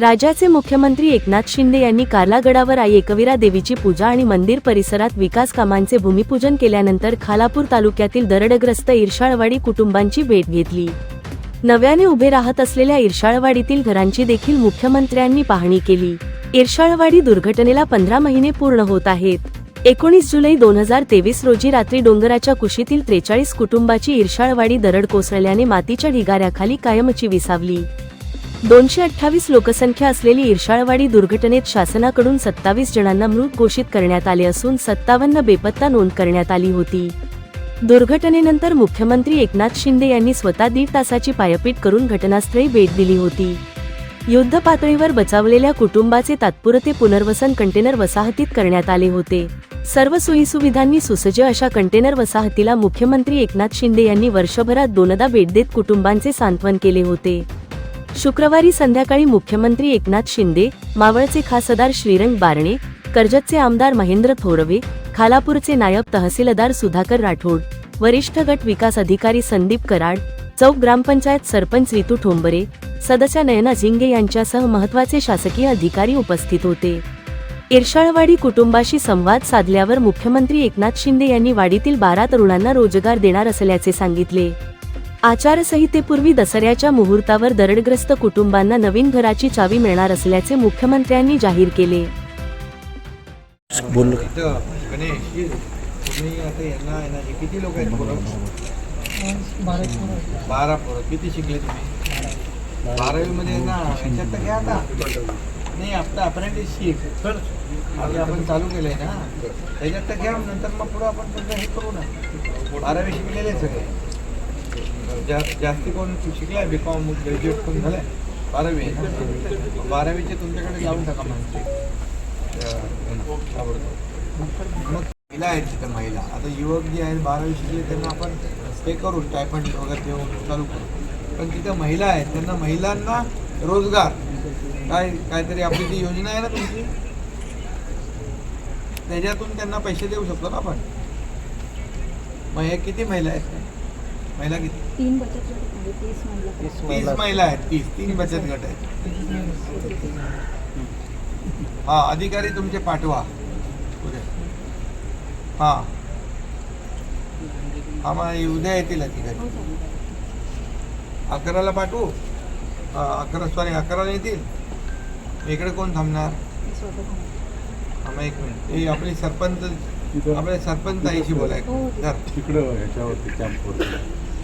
राज्याचे मुख्यमंत्री एकनाथ शिंदे यांनी कार्लागडावर आई एकविरा देवीची पूजा आणि मंदिर परिसरात विकास कामांचे भूमिपूजन केल्यानंतर खालापूर तालुक्यातील दरडग्रस्त इरशाळवाडी कुटुंबांची भेट घेतली. नव्याने उभे राहत असलेल्या इरशाळवाडीतील घरांची देखील मुख्यमंत्र्यांनी पाहणी केली. इरशाळवाडी दुर्घटनेला पंधरा महिने पूर्ण होत आहेत. एकोणीस जुलै दोन हजार तेवीस रोजी रात्री डोंगराच्या कुशीतील त्रेचाळीस कुटुंबाची इरशाळवाडी दरड कोसळल्याने मातीच्या ढिगाऱ्याखाली कायमची विसावली. दोनशे अठ्ठावीस लोकसंख्या असलेली इरशाळवाडी दुर्घटनेत शासनाकडून सत्तावीस जणांना मृत घोषित करण्यात आले असून सत्तावन्न बेपत्ता नोंद करण्यात आली होती. दुर्घटनेनंतर मुख्यमंत्री एकनाथ शिंदे यांनी स्वतः दीड तासाची पायपीट करून घटनास्थळी भेट दिली होती. युद्ध पातळीवर बचावलेल्या कुटुंबाचे तात्पुरते पुनर्वसन कंटेनर वसाहतीत करण्यात आले होते. सर्व सोयीसुविधांनी सुसज्ज अशा कंटेनर वसाहतीला मुख्यमंत्री एकनाथ शिंदे यांनी वर्षभरात दोनदा भेट देत कुटुंबांचे सांत्वन केले होते. शुक्रवारी संध्याकाळी मुख्यमंत्री एकनाथ शिंदे मावळचे खासदार श्रीरंग बारणे कर्जतचे आमदार महेंद्र थोरवे खालापूरचे नायब तहसीलदार सुधाकर राठोड वरिष्ठ गट विकास अधिकारी संदीप कराड चौक ग्रामपंचायत सरपंच रितू ठोंबरे सदस्या नयना झिंगे यांच्यासह महत्त्वाचे शासकीय अधिकारी उपस्थित होते. इरशाळवाडी कुटुंबाशी संवाद साधल्यावर मुख्यमंत्री एकनाथ शिंदे यांनी वाडीतील बारा तरुणांना रोजगार देणार असल्याचे सांगितले. आचारसंहितेपूर्वी दसऱ्याच्या मुहूर्तावर दरडग्रस्त कुटुंबांना नवीन घराची चावी मिळणार असल्याचे मुख्यमंत्र्यांनी जाहीर केले. बोललो इथं गणेश तुम्ही आता यांना आहे ना किती लोक आहेत पोरं बारा पोरं. किती शिकले तुम्ही? बारावीमध्ये ना ह्याच्यात तर घ्या आता. नाही आपलं अप्रेंटिसशिप आधी आपण चालू केलंय ना. त्याच्यात तर घ्या नंतर मग पुढं आपण तुमचं हे करू ना. बारावी शिकलेले आहे. सगळे जा जास्ती कोण आहे बी कॉम ग्रॅज्युएट कोण झालंय? बारावी आहे ना? बारावीचे तुमच्याकडे लावून टाका माणसे मग महिला आहेत तिथं महिला. आता युवक जे आहेत बारावी शिकले त्यांना आपण ते करू टायफंड वगैरे देऊन चालू करू. पण तिथं महिला आहेत त्यांना महिलांना रोजगार. काय काहीतरी आपली जी योजना आहे ना तुमची? त्याच्यातून त्यांना पैसे देऊ शकतो ना आपण. मग हे किती महिला आहेत? महिला किती? तीन बचत गट म्हणजे तीस महिला. तीस महिला. आहेत. तीस तीन बचत गट आहेत. हा अधिकारी तुमचे पाठवा. उद्या. हा. हा मग उद्या येतील अधिकारी. अकराला पाठवू? हा, अकरा सॉरी अकराला येतील? इकडे कोण थांबणार? हा मग एक मिनिट. हे आपली सरपंच आपले सरपंच ताईशी बोलायचं धर. तिकडं ह्याच्यावरती कॅम्पवर